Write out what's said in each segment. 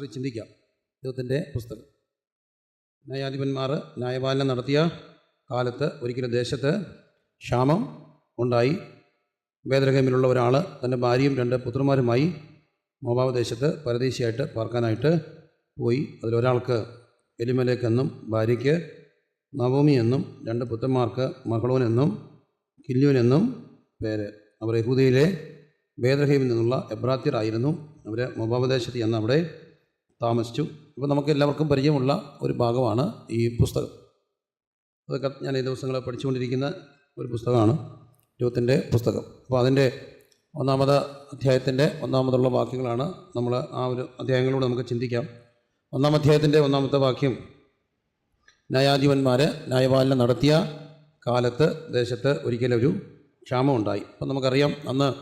ആശ്രയിച്ച് ചിന്തിക്കാം. ദൈവത്തിന്റെ പുസ്തകം. ന്യായാധിപന്മാർ ന്യായപാലനം നടത്തിയ കാലത്ത് ഒരിക്കലും ദേശത്ത് ക്ഷാമം ഉണ്ടായി. വേദരഹമിലുള്ള ഒരാൾ തന്റെ ഭാര്യയും രണ്ട് പുത്രന്മാരുമായി മോബാവ് ദേശത്ത് പരദേശിയായിട്ട് പാർക്കാനായിട്ട് പോയി. അതിലൊരാൾക്ക് എലിമലേക്ക് എന്നും ഭാര്യയ്ക്ക് നവോമി എന്നും രണ്ട് പുത്രന്മാർക്ക് മഹളോനെന്നും എന്നും എന്നും പേര്. അവർ യഹൂദയിലെ വേദഹീമിൽ നിന്നുള്ള എബ്രാത്യരായിരുന്നു അവർ മൊബാബദേശത്ത് ചെന്ന് അവിടെ താമസിച്ചു. അപ്പോൾ നമുക്ക് എല്ലാവർക്കും പരിചയമുള്ള ഒരു ഭാഗമാണ് ഈ പുസ്തകം. അതൊക്കെ ഞാൻ ഈ ദിവസങ്ങൾ പഠിച്ചുകൊണ്ടിരിക്കുന്ന ഒരു പുസ്തകമാണ് ദൈവത്തിന്റെ പുസ്തകം. അപ്പോൾ അതിന്റെ ഒന്നാമത് അധ്യായത്തിന്റെ ഒന്നാമതുള്ള വാക്യങ്ങളാണ് നമ്മൾ ആ ഒരു അധ്യായങ്ങളിലൂടെ നമുക്ക് ചിന്തിക്കാം. ഒന്നാം അധ്യായത്തിന്റെ ഒന്നാമത്തെ വാക്യം ന്യായാധിപന്മാർ ന്യായപാലനം നടത്തിയ കാലത്ത് ദേശത്ത് ഒരിക്കലൊരു ക്ഷാമം ഉണ്ടായി. അപ്പം നമുക്കറിയാം അന്ന്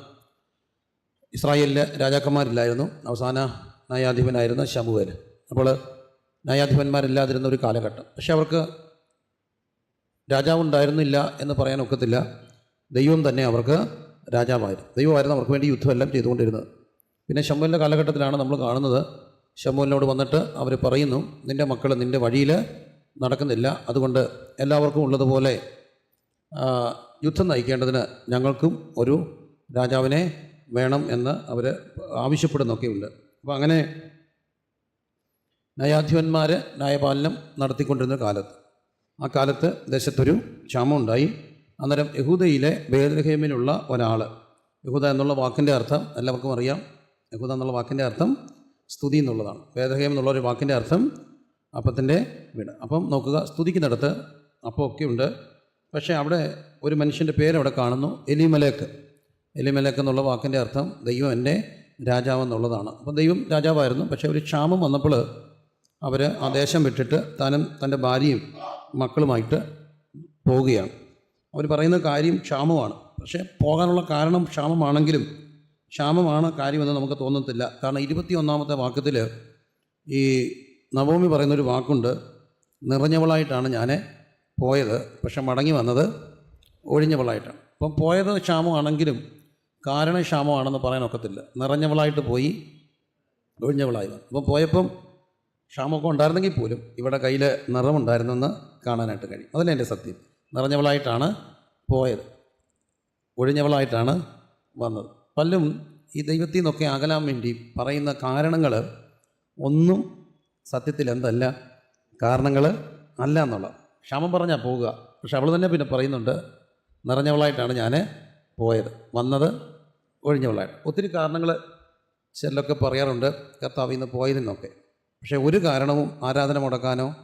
ഇസ്രായേലിലെ രാജാക്കന്മാരില്ലായിരുന്നു. അവസാന ന്യായാധിപനായിരുന്ന ശമുവേൽ. അപ്പോൾ ന്യായാധിപന്മാരില്ലാതിരുന്ന ഒരു കാലഘട്ടം. പക്ഷെ അവർക്ക് രാജാവ് ഉണ്ടായിരുന്നില്ല എന്ന് പറയാൻ ഒക്കത്തില്ല. ദൈവം തന്നെ അവർക്ക് രാജാവായിരുന്നു. ദൈവമായിരുന്നു അവർക്ക് വേണ്ടി യുദ്ധമെല്ലാം ചെയ്തുകൊണ്ടിരുന്നത്. പിന്നെ ശമ്പുവിന്റെ കാലഘട്ടത്തിലാണ് നമ്മൾ കാണുന്നത്. ശമ്പുവിനോട് വന്നിട്ട് അവർ പറയുന്നു നിന്റെ മക്കൾ നിന്റെ വഴിയിൽ നടക്കുന്നില്ല. അതുകൊണ്ട് എല്ലാവർക്കും ഉള്ളതുപോലെ യുദ്ധം നയിക്കേണ്ടതിന് ഞങ്ങൾക്കും ഒരു രാജാവിനെ വേണം എന്ന് അവർ ആവശ്യപ്പെടുന്നൊക്കെയുണ്ട്. അപ്പോൾ അങ്ങനെ ന്യായാധിപന്മാർ ന്യായപാലനം നടത്തിക്കൊണ്ടിരുന്ന കാലത്ത് ആ കാലത്ത് ദേശത്തൊരു ക്ഷാമം ഉണ്ടായി അന്നേരം യഹൂദയിലെ ബേദ്രഹേമിലുള്ള ഒരാൾ യഹൂദ എന്നുള്ള വാക്കിന്റെ അർത്ഥം എല്ലാവർക്കും അറിയാം. യഹൂദ എന്നുള്ള വാക്കിന്റെ അർത്ഥം സ്തുതി എന്നുള്ളതാണ്. ബേദ്രഹേം എന്നുള്ള ഒരു വാക്കിന്റെ അർത്ഥം അപ്പത്തിന്റെ വീട്. അപ്പം നോക്കുക സ്തുതിക്കുന്നിടത്ത് അപ്പമൊക്കെ ഉണ്ട്. പക്ഷേ അവിടെ ഒരു മനുഷ്യന്റെ പേര് അവിടെ കാണുന്നു എലിമലേക്ക്. എലിമലേക്ക് എന്നുള്ള വാക്കിന്റെ അർത്ഥം ദൈവം എന്റെ രാജാവെന്നുള്ളതാണ്. അപ്പം ദൈവം രാജാവായിരുന്നു. പക്ഷേ ഒരു ക്ഷാമം വന്നപ്പോൾ അവർ ആ ദേശം വിട്ടിട്ട് താനും തന്റെ ഭാര്യയും മക്കളുമായിട്ട് പോവുകയാണ്. അവർ പറയുന്ന കാര്യം ക്ഷാമമാണ്. പക്ഷേ പോകാനുള്ള കാരണം ക്ഷാമമാണെങ്കിലും ക്ഷാമമാണ് കാര്യമെന്ന് നമുക്ക് തോന്നത്തില്ല. കാരണം ഇരുപത്തി ഒന്നാമത്തെ വാക്യത്തിൽ ഈ നവോമി പറയുന്നൊരു വാക്കുണ്ട്. നിറഞ്ഞവളായിട്ടാണ് ഞാൻ പോയത്. പക്ഷെ മടങ്ങി വന്നത് ഒഴിഞ്ഞവളായിട്ടാണ്. അപ്പം പോയത് ക്ഷാമമാണെങ്കിലും കാരണക്ഷാമമാണെന്ന് പറയാൻ ഒക്കത്തില്ല നിറഞ്ഞവളായിട്ട് പോയി ഒഴിഞ്ഞവളായി വന്നു അപ്പം പോയപ്പം ക്ഷാമമൊക്കെ ഉണ്ടായിരുന്നെങ്കിൽ പോലും ഇവിടെ കയ്യിൽ നിറമുണ്ടായിരുന്നെന്ന് കാണാനായിട്ട് കഴിയും. അതല്ലേ എന്റെ സത്യം. നിറഞ്ഞവളായിട്ടാണ് പോയത്. ഒഴിഞ്ഞവളായിട്ടാണ് വന്നത്. പലരും ഈ ദൈവത്തിൽ നിന്നൊക്കെ അകലാൻ വേണ്ടി പറയുന്ന കാരണങ്ങൾ ഒന്നും സത്യത്തിൽ എന്തല്ല. കാരണങ്ങൾ അല്ല എന്നുള്ള ക്ഷമം പറഞ്ഞാൽ പോവുക. പക്ഷെ അവൾ തന്നെ പിന്നെ പറയുന്നുണ്ട് നിറഞ്ഞവളായിട്ടാണ് ഞാൻ പോയത്. വന്നത് ഒഴിഞ്ഞവളായിട്ട് ഒത്തിരി കാരണങ്ങൾ ചിലരൊക്കെ പറയാറുണ്ട്. കർത്താവിൽ നിന്ന് പോയതിനൊക്കെ. പക്ഷേ ഒരു കാരണവും ആരാധന മുടക്കാനോ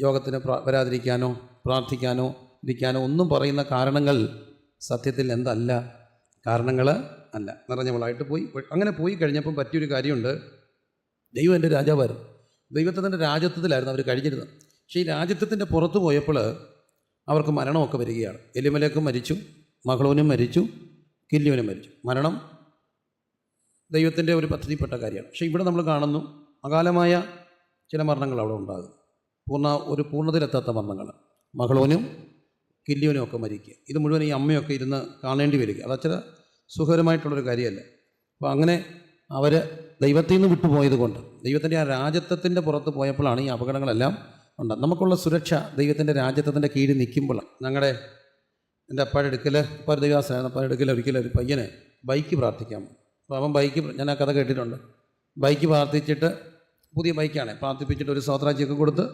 യോഗത്തിന് വരാതിരിക്കാനോ പ്രാർത്ഥിക്കാനോ ഇരിക്കാനോ ഒന്നും പറയുന്ന കാരണങ്ങൾ സത്യത്തിൽ എന്തല്ല. കാരണങ്ങൾ അല്ല. നിറഞ്ഞവളായിട്ട് പോയി. അങ്ങനെ പോയി കഴിഞ്ഞപ്പം പറ്റിയൊരു കാര്യമുണ്ട്. ദൈവം എന്റെ രാജാവായിരുന്നു. ദൈവത്തിന്റെ രാജ്യത്വത്തിലായിരുന്നു അവർ കഴിഞ്ഞിരുന്നത്. പക്ഷേ ഈ രാജ്യത്വത്തിന്റെ പുറത്ത് പോയപ്പോൾ അവർക്ക് മരണമൊക്കെ വരികയാണ്. എലിമലേക്കും മരിച്ചു. മകളോനും മരിച്ചു കില്യോനും മരിച്ചു. മരണം ദൈവത്തിന്റെ ഒരു പദ്ധതിപ്പെട്ട കാര്യമാണ്. പക്ഷേ ഇവിടെ നമ്മൾ കാണുന്നു അകാലമായ ചില മരണങ്ങൾ അവിടെ ഉണ്ടാകും. പൂർണ ഒരു പൂർണതയിലെത്താത്ത മരണങ്ങൾ. മകളോനും കില്യോനും ഒക്കെ മരിക്കുക. ഇത് മുഴുവൻ ഈ അമ്മയൊക്കെ ഇരുന്ന് കാണേണ്ടി വരിക. അത് അച്ഛന സുഖകരമായിട്ടുള്ളൊരു കാര്യമല്ല? അപ്പോൾ അങ്ങനെ അവർ ദൈവത്തിൽ നിന്ന് വിട്ടുപോയത് കൊണ്ട് ദൈവത്തിന്റെ ആ രാജ്യത്വത്തിന്റെ പുറത്ത് പോയപ്പോഴാണ് ഈ അപകടങ്ങളെല്ലാം ഉണ്ടാകുന്നത് നമുക്കുള്ള സുരക്ഷ ദൈവത്തിന്റെ രാജ്യത്വത്തിന്റെ കീഴിൽ നിൽക്കുമ്പോഴാണ്. ഞങ്ങളുടെ എന്റെ അപ്പാടെ അടുക്കൽ ഇപ്പോൾ ഒരു ദൈവാസനായിരുന്നു അപ്പാടെ അടുക്കൽ ഒരിക്കലും ഒരു പയ്യനെ ബൈക്ക് പ്രാർത്ഥിക്കാം. അപ്പോൾ അവൻ ബൈക്ക് ഞാൻ ആ കഥ കേട്ടിട്ടുണ്ട്. ബൈക്ക് പ്രാർത്ഥിച്ചിട്ട് പുതിയ ബൈക്കാണ്. പ്രാർത്ഥിപ്പിച്ചിട്ട് ഒരു സ്വത്രാജ്യമൊക്കെ കൊടുത്ത്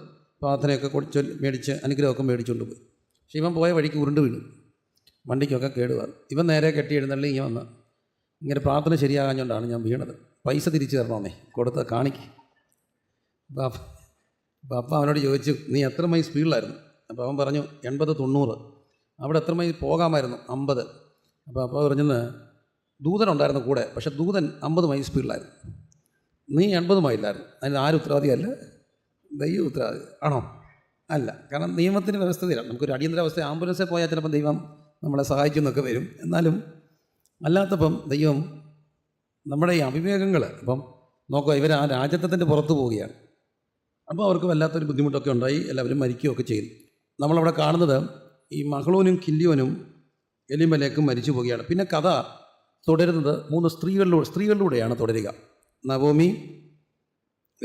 പ്രാർത്ഥനയൊക്കെ കൊടുത്ത് മേടിച്ച് അനുഗ്രഹമൊക്കെ മേടിച്ചുകൊണ്ട് പോയി. പക്ഷേ ഇവൻ പോയ വഴിക്ക് ഉരുണ്ട് വീണു. വണ്ടിക്കൊക്കെ കേടുവാണ് ഇവൻ നേരെ കെട്ടി എഴുന്നള്ളി ഇങ്ങനെ വന്ന് ഇങ്ങനെ പ്രാർത്ഥന ശരിയാകാഞ്ഞുകൊണ്ടാണ് ഞാൻ വീണത്. പൈസ തിരിച്ചു തരണമെന്നേ കൊടുത്ത് കാണിക്ക്. അപ്പം അപ്പോൾ അപ്പ അവനോട് ചോദിച്ചു നീ എത്ര മൈ സ്പീഡിലായിരുന്നു? അപ്പോൾ അവൻ പറഞ്ഞു എൺപത് തൊണ്ണൂറ്. അവിടെ എത്ര മൈൽ പോകാമായിരുന്നു? അമ്പത്. അപ്പോൾ അപ്പോൾ പറഞ്ഞത് ദൂതനുണ്ടായിരുന്നു കൂടെ പക്ഷേ ദൂതൻ അമ്പത് മൈൽ സ്പീഡിലായിരുന്നു. നീ എൺപത് മൈലായിരുന്നു അതിന് ആരും ഉത്തരവാദിയല്ല ദൈവം ഉത്തരവാദി. ആണോ? അല്ല. കാരണം നിയമത്തിന്റെ വ്യവസ്ഥയിലാണ് നമുക്കൊരു അടിയന്തരാവസ്ഥ ആംബുലൻസിൽ പോയാൽ ചിലപ്പം ദൈവം നമ്മളെ സഹായിക്കുന്നൊക്കെ വരും. എന്നാലും അല്ലാത്തപ്പം ദൈവം നമ്മുടെ ഈ അവിവേകങ്ങൾ ഇപ്പം നോക്കുക ഇവർ ആ രാജ്യത്വത്തിന്റെ പുറത്ത് പോവുകയാണ്. അപ്പോൾ അവർക്ക് വല്ലാത്തൊരു ബുദ്ധിമുട്ടൊക്കെ ഉണ്ടായി. എല്ലാവരും മരിക്കുകയൊക്കെ ചെയ്തു. നമ്മളവിടെ കാണുന്നത് ഈ മഹളോനും കില്ലിയോനും എലിമലേക്കും മരിച്ചു പോവുകയാണ്. പിന്നെ കഥ തുടരുന്നത് മൂന്ന് സ്ത്രീകളിലൂടെ സ്ത്രീകളിലൂടെയാണ് തുടരുക. നവോമി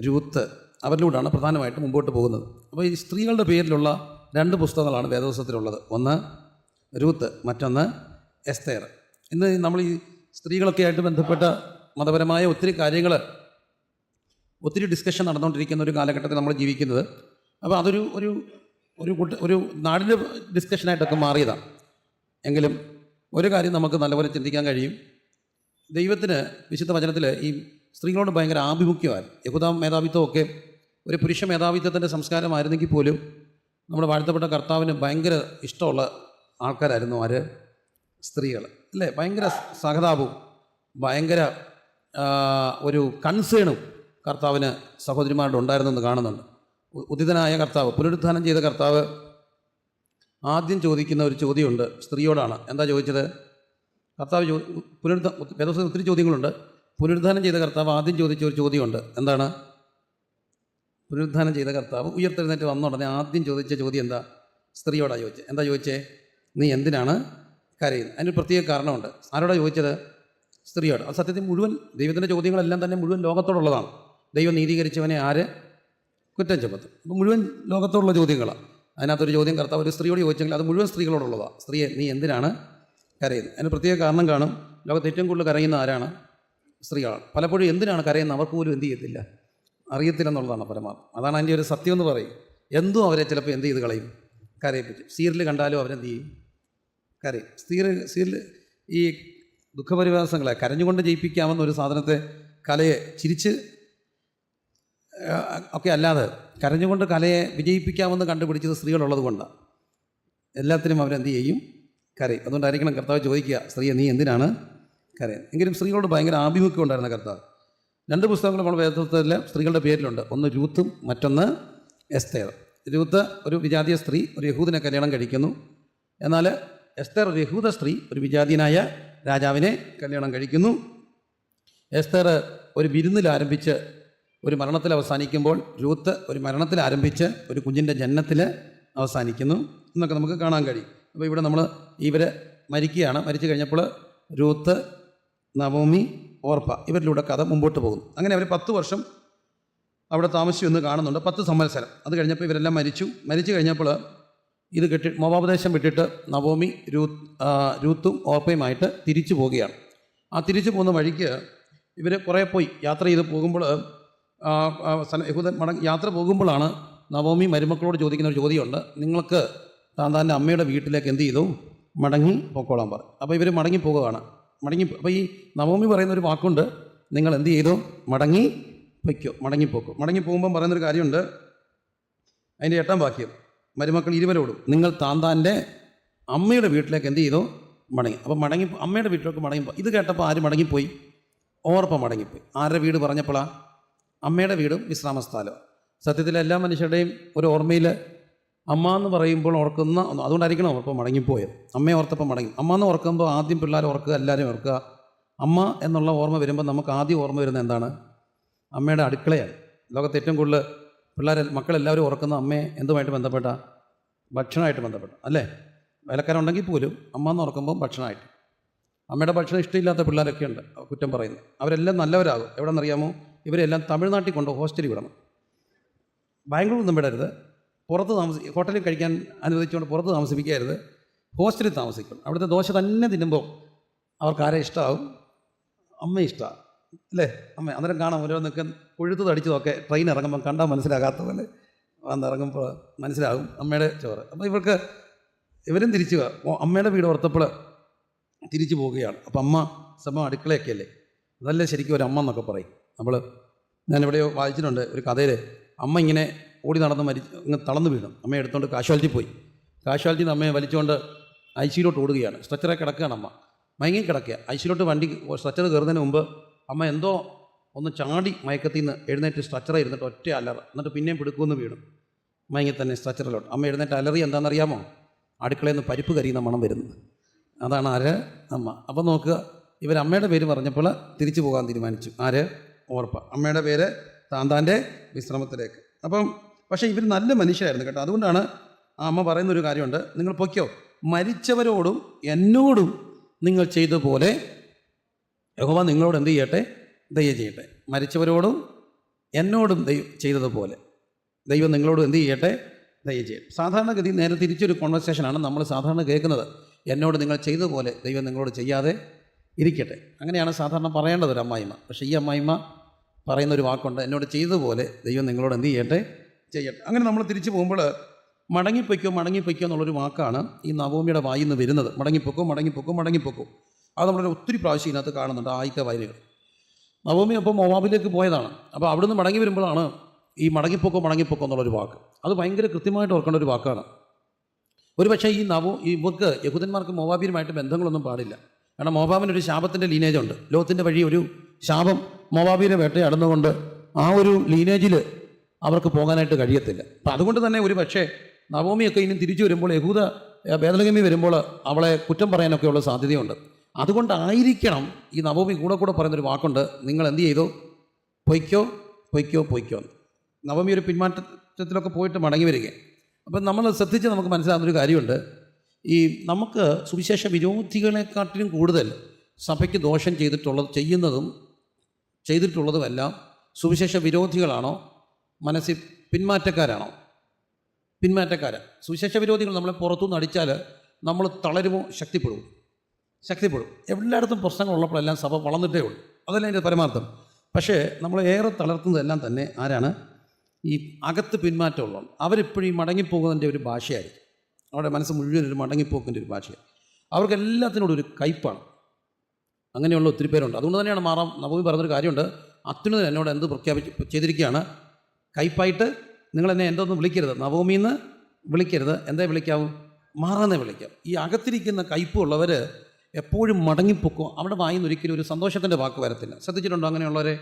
രൂത്ത് അവരിലൂടെയാണ് പ്രധാനമായിട്ട് മുമ്പോട്ട് പോകുന്നത്. അപ്പോൾ ഈ സ്ത്രീകളുടെ പേരിലുള്ള രണ്ട് പുസ്തകങ്ങളാണ് വേദവസത്തിലുള്ളത് ഒന്ന് രൂത്ത് മറ്റൊന്ന് എസ്തേർ. ഇന്ന് നമ്മൾ ഈ സ്ത്രീകളൊക്കെ ആയിട്ട് ബന്ധപ്പെട്ട മതപരമായ ഒത്തിരി കാര്യങ്ങൾ ഒത്തിരി ഡിസ്കഷൻ നടന്നുകൊണ്ടിരിക്കുന്ന ഒരു കാലഘട്ടത്തിൽ നമ്മൾ ജീവിക്കുന്നത്. അപ്പോൾ അതൊരു ഒരു ഒരു കൂട്ട ഒരു നാടിന്റെ ഡിസ്കഷനായിട്ടൊക്കെ മാറിയതാണ് എങ്കിലും ഒരു കാര്യം നമുക്ക് നല്ലപോലെ ചിന്തിക്കാൻ കഴിയും. ദൈവത്തിന് വിശുദ്ധ വചനത്തിൽ ഈ സ്ത്രീകളോട് ഭയങ്കര ആഭിമുഖ്യമായിരുന്നു യഹുദാം മേധാവിത്വമൊക്കെ ഒരു പുരുഷ മേധാവിത്വത്തിന്റെ സംസ്കാരമായിരുന്നെങ്കിൽ പോലും നമ്മുടെ വാഴ്ത്തപ്പെട്ട കർത്താവിന് ഭയങ്കര ഇഷ്ടമുള്ള ആൾക്കാരായിരുന്നു ആര്? സ്ത്രീകൾ അല്ലേ? ഭയങ്കര സഹതാപവും ഭയങ്കര ഒരു കൺസേണും കർത്താവിന് സഹോദരിമാരുടെ ഉണ്ടായിരുന്നെന്ന് കാണുന്നുണ്ട്. ഉദിതനായ കർത്താവ് പുനരുത്ഥാനം ചെയ്ത കർത്താവ് ആദ്യം ചോദിക്കുന്ന ഒരു ചോദ്യമുണ്ട്. സ്ത്രീയോടാണ്. എന്താ ചോദിച്ചത്? കർത്താവ് ചോ പുനരുദ്ധ ഒത്തിരി ചോദ്യങ്ങളുണ്ട്. പുനരുദ്ധാനം ചെയ്ത കർത്താവ് ആദ്യം ചോദിച്ച ഒരു ചോദ്യമുണ്ട്. എന്താണ്? പുനരുദ്ധാനം ചെയ്ത കർത്താവ് ഉയർത്തെഴുന്നേറ്റ് വന്ന ഉടനെ ആദ്യം ചോദിച്ച ചോദ്യം എന്താ? സ്ത്രീയോടാണ് ചോദിച്ചത് എന്താ ചോദിച്ചേ? നീ എന്തിനാണ് കരയുന്നത്? അതിനൊരു പ്രത്യേക കാരണമുണ്ട്. ആരോടാ ചോദിച്ചത്? സ്ത്രീയോട്. അത് സത്യത്തിൽ മുഴുവൻ ദൈവത്തിന്റെ ചോദ്യങ്ങളെല്ലാം തന്നെ മുഴുവൻ ലോകത്തോടുള്ളതാണ്. ദൈവം നീതീകരിച്ചവനെ ആര്? കുറ്റം ചുമത്തും. അപ്പം മുഴുവൻ ലോകത്തോടുള്ള ചോദ്യങ്ങളാണ് അതിനകത്തൊരു ചോദ്യം കർത്താവ് ഒരു സ്ത്രീയോട് ചോദിച്ചെങ്കിൽ അത് മുഴുവൻ സ്ത്രീകളോടുള്ളതാണ് സ്ത്രീയെ നീ എന്തിനാണ് കരയുന്നത്? അതിന് പ്രത്യേക കാരണം കാണും. ലോകത്ത് ഏറ്റവും കൂടുതൽ കരയുന്ന ആരാണ്? സ്ത്രീകളാണ്. പലപ്പോഴും എന്തിനാണ് കരയുന്നത്? അവർക്ക് പോലും എന്ത് ചെയ്യത്തില്ല. അറിയത്തില്ലെന്നുള്ളതാണ് പരമാർത്ഥം. അതാണ് അതിന്റെ ഒരു സത്യം എന്ന് പറയും. എന്തും അവരെ ചിലപ്പോൾ എന്ത് ചെയ്ത് കളയും? കരയിപ്പിച്ചു സീരിയൽ കണ്ടാലും അവരെന്ത് ചെയ്യും? കരയും. സ്ത്രീ സീരിയൽ ഈ ദുഃഖപരിവാസങ്ങളെ കരഞ്ഞുകൊണ്ട് ജയിപ്പിക്കാമെന്നൊരു സാധനത്തെ കലയെ ചിരിച്ച് ഒക്കെ അല്ലാതെ കരഞ്ഞുകൊണ്ട് കലയെ വിജയിപ്പിക്കാമെന്ന് കണ്ടുപിടിച്ചത് സ്ത്രീകളുള്ളത് കൊണ്ടാണ് എല്ലാത്തിനും അവരെന്ത് ചെയ്യും? കരയും. അതുകൊണ്ടായിരിക്കണം കർത്താവ് ചോദിക്കുക സ്ത്രീയെ നീ എന്തിനാണ് കരയുന്നത്? എങ്കിലും സ്ത്രീകളോട് ഭയങ്കര ആഭിമുഖ്യം ഉണ്ടായിരുന്ന കർത്താവ്. രണ്ട് പുസ്തകങ്ങൾ നമ്മൾ വേദത്തിൽ സ്ത്രീകളുടെ പേരിലുണ്ട്. ഒന്ന് രൂത്തും മറ്റൊന്ന് എസ്തേർ. രൂത്ത് ഒരു വിജാതീയ സ്ത്രീ ഒരു യഹൂദിനെ കല്യാണം കഴിക്കുന്നു. എന്നാൽ എസ്തേർ ഒരു യഹൂദ സ്ത്രീ ഒരു വിജാതീയനായ രാജാവിനെ കല്യാണം കഴിക്കുന്നു. എസ്തേർ ഒരു വിരുന്നിൽ ആരംഭിച്ച് ഒരു മരണത്തിൽ അവസാനിക്കുമ്പോൾ രൂത്ത് ഒരു മരണത്തിൽ ആരംഭിച്ച് ഒരു കുഞ്ഞിന്റെ ജന്മത്തിൽ അവസാനിക്കുന്നു എന്നൊക്കെ നമുക്ക് കാണാൻ കഴിയും. അപ്പോൾ ഇവിടെ നമ്മൾ ഇവർ മരിക്കുകയാണ്. മരിച്ചു കഴിഞ്ഞപ്പോൾ രൂത്ത് നവോമി ഓർപ്പ ഇവരിലൂടെ കഥ മുമ്പോട്ട് പോകുന്നു. അങ്ങനെ അവർ പത്ത് വർഷം അവിടെ താമസിച്ചു എന്ന് കാണുന്നുണ്ട്. പത്ത് സംവത്സരം. അത് കഴിഞ്ഞപ്പോൾ ഇവരെല്ലാം മരിച്ചു. മരിച്ചു കഴിഞ്ഞപ്പോൾ ഇത് കെട്ടി മോവാപദേശം വിട്ടിട്ട് നവോമി രൂ രൂത്തും ഓർപ്പയുമായിട്ട് തിരിച്ചു പോവുകയാണ്. ആ തിരിച്ചു പോകുന്ന വഴിക്ക് ഇവർ കുറേ പോയി. യാത്ര ചെയ്ത് പോകുമ്പോൾ യഹൂദൻ മടങ്ങി യാത്ര പോകുമ്പോഴാണ് നവോമി മരുമക്കളോട് ചോദിക്കുന്ന ഒരു ചോദ്യമുണ്ട്. നിങ്ങൾക്ക് താൻ താന്റെ അമ്മയുടെ വീട്ടിലേക്ക് എന്ത് ചെയ്തു? മടങ്ങി പോക്കോളാൻ പറയും അപ്പോൾ ഇവർ മടങ്ങി പോകുകയാണ് മടങ്ങി അപ്പോൾ ഈ നവോമി പറയുന്ന ഒരു വാക്കുണ്ട്. നിങ്ങൾ എന്ത് ചെയ്തു? മടങ്ങി പൊയ്ക്കോ. മടങ്ങിപ്പോക്കോ മടങ്ങി പോകുമ്പം പറയുന്നൊരു കാര്യമുണ്ട്. അതിന്റെ എട്ടാം വാക്യം. മരുമക്കൾ ഇരുവരോടും നിങ്ങൾ താന്താന്റെ അമ്മയുടെ വീട്ടിലേക്ക് എന്ത് ചെയ്തു? മടങ്ങി. അപ്പോൾ മടങ്ങി അമ്മയുടെ വീട്ടിലേക്ക് മടങ്ങി ഇത് കേട്ടപ്പോൾ ആര് മടങ്ങിപ്പോയി? ഓർപ്പം മടങ്ങിപ്പോയി. ആരുടെ വീട് പറഞ്ഞപ്പോഴാ അമ്മയുടെ വീടും വിശ്രാമസ്ഥാനവും സത്യത്തിൽ എല്ലാ മനുഷ്യരുടെയും ഒരു ഓർമ്മയിൽ അമ്മ എന്ന് പറയുമ്പോൾ ഓർക്കുന്ന അതുകൊണ്ടായിരിക്കണം ഓർപ്പം മടങ്ങിപ്പോയത്. അമ്മയെ ഓർത്തപ്പം മടങ്ങി. അമ്മ എന്ന് ഓർക്കുമ്പോൾ ആദ്യം പിള്ളേർ ഓർക്കുക എല്ലാവരും ഓർക്കുക. അമ്മ എന്നുള്ള ഓർമ്മ വരുമ്പോൾ നമുക്ക് ആദ്യം ഓർമ്മ വരുന്നത് എന്താണ്? അമ്മയുടെ അടുക്കളയാണ്. ലോകത്ത് ഏറ്റവും കൂടുതൽ പിള്ളേർ മക്കളെല്ലാവരും ഓർക്കുന്ന അമ്മയെ എന്തുമായിട്ട് ബന്ധപ്പെട്ട? ഭക്ഷണമായിട്ട് ബന്ധപ്പെട്ട അല്ലേ? വേലക്കാരുണ്ടെങ്കിൽ പോലും അമ്മ എന്ന് ഓർക്കുമ്പോൾ ഭക്ഷണമായിട്ട്. അമ്മയുടെ ഭക്ഷണം ഇഷ്ടമില്ലാത്ത പിള്ളേരൊക്കെ ഉണ്ട് കുറ്റം പറയുന്നത്. അവരെല്ലാം നല്ലവരാകും. എവിടെ നിന്നറിയാമോ ഇവരെല്ലാം തമിഴ്നാട്ടിൽ കൊണ്ട് ഹോസ്റ്റലിൽ വിടണം. ബാംഗ്ലൂരൊന്നും വിടരുത്. പുറത്ത് താമസി ഹോട്ടലിൽ കഴിക്കാൻ അനുവദിച്ചുകൊണ്ട് പുറത്ത് താമസിപ്പിക്കരുത്. ഹോസ്റ്റലിൽ താമസിക്കണം അവിടുത്തെ ദോശ തന്നെ തിന്നുമ്പോൾ അവർക്ക് ആരെ ഇഷ്ടമാവും അമ്മ ഇഷ്ടമാണ് അല്ലേ? അമ്മ അന്നേരം കാണാം ഓരോന്നൊക്കെ കൊഴുത്ത് തടിച്ചതൊക്കെ ട്രെയിൻ ഇറങ്ങുമ്പോൾ കണ്ടാൽ മനസ്സിലാകാത്ത പോലെ വന്നിറങ്ങുമ്പോൾ മനസ്സിലാകും അമ്മയുടെ ചോറ്. അപ്പോൾ ഇവർക്ക് ഇവരും തിരിച്ചു അമ്മയുടെ വീട് ഓർത്തപ്പോൾ തിരിച്ചു പോവുകയാണ്. അപ്പം അമ്മ സമയം അടുക്കളയൊക്കെ അല്ലേ? അതല്ലേ ശരിക്കും ഒരു അമ്മ എന്നൊക്കെ പറയും. നമ്മൾ ഞാനിവിടെയോ വായിച്ചിട്ടുണ്ട് ഒരു കഥയിൽ അമ്മ ഇങ്ങനെ ഓടി നടന്ന് മരി ഇങ്ങ് തളർന്നു വീണു. അമ്മയെ എടുത്തുകൊണ്ട് കാശ്വാലിറ്റി പോയി. നിന്ന് അമ്മയെ വലിച്ചുകൊണ്ട് ഐസിയിലോട്ട് ഓടുകയാണ്. സ്ട്രെച്ചറെ കിടക്കുകയാണ് അമ്മ. മയങ്ങി കിടക്കുക. ഐസിയിലോട്ട് വണ്ടി സ്ട്രെച്ചർ കയറുന്നതിന് മുമ്പ് അമ്മ എന്തോ ഒന്ന് ചാടി മയക്കത്തിൽ നിന്ന് എഴുന്നേറ്റ് സ്ട്രെച്ചറെ ഇരുന്നിട്ട് ഒറ്റ അലറ. എന്നിട്ട് പിന്നെയും പിടുക്കുമെന്ന് വീണു. മയങ്ങി തന്നെ സ്ട്രെച്ചറിലോട്ട്. അമ്മ എഴുന്നേറ്റ് അലറി എന്താണെന്നറിയാമോ? അടുക്കളയിൽ നിന്ന് പരിപ്പ് കരിയുന്ന മണം വരുന്നത്. അതാണ് ആര്? അമ്മ. അപ്പം നോക്കുക ഇവർ അമ്മയുടെ പേര് പറഞ്ഞപ്പോൾ തിരിച്ചു പോകാൻ തീരുമാനിച്ചു. ആര്? ഓർപ്പ അമ്മയുടെ പേര് താന്താന്റെ വിശ്രമത്തിലേക്ക്. അപ്പം പക്ഷേ ഇവർ നല്ല മനുഷ്യരായിരുന്നു കേട്ടോ. അതുകൊണ്ടാണ് ആ അമ്മ പറയുന്ന ഒരു കാര്യമുണ്ട്. നിങ്ങൾ പൊയ്ക്കോ. മരിച്ചവരോടും എന്നോടും നിങ്ങൾ ചെയ്ത പോലെ യഹോവ നിങ്ങളോട് എന്ത് ചെയ്യട്ടെ? ദയ ചെയ്യട്ടെ. മരിച്ചവരോടും എന്നോടും ദൈവം ചെയ്തതുപോലെ ദൈവം നിങ്ങളോട് എന്ത് ചെയ്യട്ടെ? ദയ ചെയ്യട്ടെ. സാധാരണഗതി നേരെ തിരിച്ചൊരു കോൺവെർസേഷനാണ് നമ്മൾ സാധാരണ കേൾക്കുന്നത്. എന്നോട് നിങ്ങൾ ചെയ്തതുപോലെ ദൈവം നിങ്ങളോട് ചെയ്യാതെ ഇരിക്കട്ടെ. അങ്ങനെയാണ് സാധാരണ പറയേണ്ടത് ഒരു അമ്മായിമ്മ. പക്ഷേ ഈ അമ്മായിമ്മ പറയുന്ന ഒരു വാക്കുണ്ട്. എന്നോട് ചെയ്തതുപോലെ ദൈവം നിങ്ങളോട് എന്ത് ചെയ്യട്ടെ? ചെയ്യട്ടെ. അങ്ങനെ നമ്മൾ തിരിച്ചു പോകുമ്പോൾ മടങ്ങിപ്പൊയ്ക്കോ മടങ്ങിപ്പൊയ്ക്കോ എന്നുള്ളൊരു വാക്കാണ് ഈ നവോമിയുടെ വായിൽ നിന്ന് വരുന്നത്. മടങ്ങിപ്പൊക്കോ മടങ്ങിപ്പൊക്കോ മടങ്ങിപ്പൊക്കോ. അത് നമ്മളൊരു ഒത്തിരി പ്രാവശ്യം ഇതിനകത്ത് കാണുന്നുണ്ട് ആദ്യത്തെ വയലുകൾ നവോമി അപ്പോൾ മൊവാബിലേക്ക് പോയതാണ്. അപ്പോൾ അവിടുന്ന് മടങ്ങി വരുമ്പോഴാണ് ഈ മടങ്ങിപ്പൊക്കോ മടങ്ങിപ്പൊക്കോ എന്നുള്ളൊരു വാക്ക്. അത് ഭയങ്കര കൃത്യമായിട്ട് ഓർക്കേണ്ട ഒരു വാക്കാണ്. ഒരു പക്ഷേ ഈ നവോ ഈ ഇവർക്ക് യഹൂദന്മാർക്ക് മോവാബിയുമായിട്ട് ബന്ധങ്ങളൊന്നും പാടില്ല. കാരണം മോവാബിന് ഒരു ശാപത്തിന്റെ ലീനേജ് ഉണ്ട്. ലോകത്തിന്റെ വഴി ഒരു ശാപം മോവാബിനെ വേട്ടയാടുന്നതുകൊണ്ട് ആ ഒരു ലീനേജിൽ അവർക്ക് പോകാനായിട്ട് കഴിയത്തില്ല. അപ്പം അതുകൊണ്ട് തന്നെ ഒരു പക്ഷേ നവോമിയൊക്കെ ഇനി തിരിച്ചു വരുമ്പോൾ യഹൂദ ഭേദലഗമി വരുമ്പോൾ അവളെ കുറ്റം പറയാനൊക്കെയുള്ള സാധ്യതയുണ്ട്. അതുകൊണ്ടായിരിക്കണം ഈ നവോമി കൂടെ കൂടെ പറയുന്നൊരു വാക്കുണ്ട്. നിങ്ങൾ എന്ത് ചെയ്തു? പൊയ്ക്കോ പൊയ്ക്കോ പൊയ്ക്കോ നവമി ഒരു പിന്മാറ്റത്തിലൊക്കെ പോയിട്ട് മടങ്ങി വരിക അപ്പം നമ്മൾ ശ്രദ്ധിച്ച് നമുക്ക് മനസ്സിലാകുന്നൊരു കാര്യമുണ്ട്. ഈ നമുക്ക് സുവിശേഷ വിരോധികളെക്കാട്ടിലും കൂടുതൽ സഭയ്ക്ക് ദോഷം ചെയ്തിട്ടുള്ളത് ചെയ്യുന്നതും ചെയ്തിട്ടുള്ളതുമെല്ലാം സുവിശേഷ വിരോധികളാണോ? മനസ്സിൽ പിന്മാറ്റക്കാരാണോ? പിന്മാറ്റക്കാരാണ് സുവിശേഷ വിരോധികൾ നമ്മളെ പുറത്തുനിന്ന് അടിച്ചാൽ നമ്മൾ തളരുമോ? ശക്തിപ്പെടും. ശക്തിപ്പെടും. എല്ലായിടത്തും പ്രശ്നങ്ങളുള്ളപ്പോഴെല്ലാം സഭ വളർന്നിട്ടേ ഉള്ളൂ. അതല്ല അതിന്റെ പരമാർത്ഥം? പക്ഷേ നമ്മൾ ഏറെ തളർത്തുന്നതെല്ലാം തന്നെ ആരാണ്? ഈ അകത്ത് പിന്മാറ്റമുള്ളവർ. അവരിപ്പോഴും ഈ മടങ്ങിപ്പോകുന്നതിന്റെ ഒരു ഭാഷയായിരിക്കും. അവരുടെ മനസ്സ് മുഴുവൻ ഒരു മടങ്ങിപ്പോക്കിന്റെ ഒരു ഭാഷയാണ് അവർക്ക് എല്ലാത്തിനോടും ഒരു കയ്പാണ്. അങ്ങനെയുള്ള ഒത്തിരി പേരുണ്ട്. അതുകൊണ്ട് തന്നെയാണ് മാറാം. നവമി പറഞ്ഞൊരു കാര്യമുണ്ട്. അത്യുന്നതൻ എന്നോട് എന്ത് പ്രഖ്യാപിച്ച് ചെയ്തിരിക്കുകയാണ്? നിങ്ങൾ എന്നെ എന്തൊന്നും വിളിക്കരുത്. നവമിന്ന് വിളിക്കരുത്. എന്തേ വിളിക്കാവും? മാറാന്നേ വിളിക്കാം. ഈ അകത്തിരിക്കുന്ന കയ്പുള്ളവർ എപ്പോഴും മടങ്ങിപ്പൊക്കും. അവിടെ വായിന്ന് ഒരിക്കലും ഒരു സന്തോഷത്തിന്റെ വാക്ക് വരത്തില്ല. ശ്രദ്ധിച്ചിട്ടുണ്ടോ അങ്ങനെയുള്ളവരെ?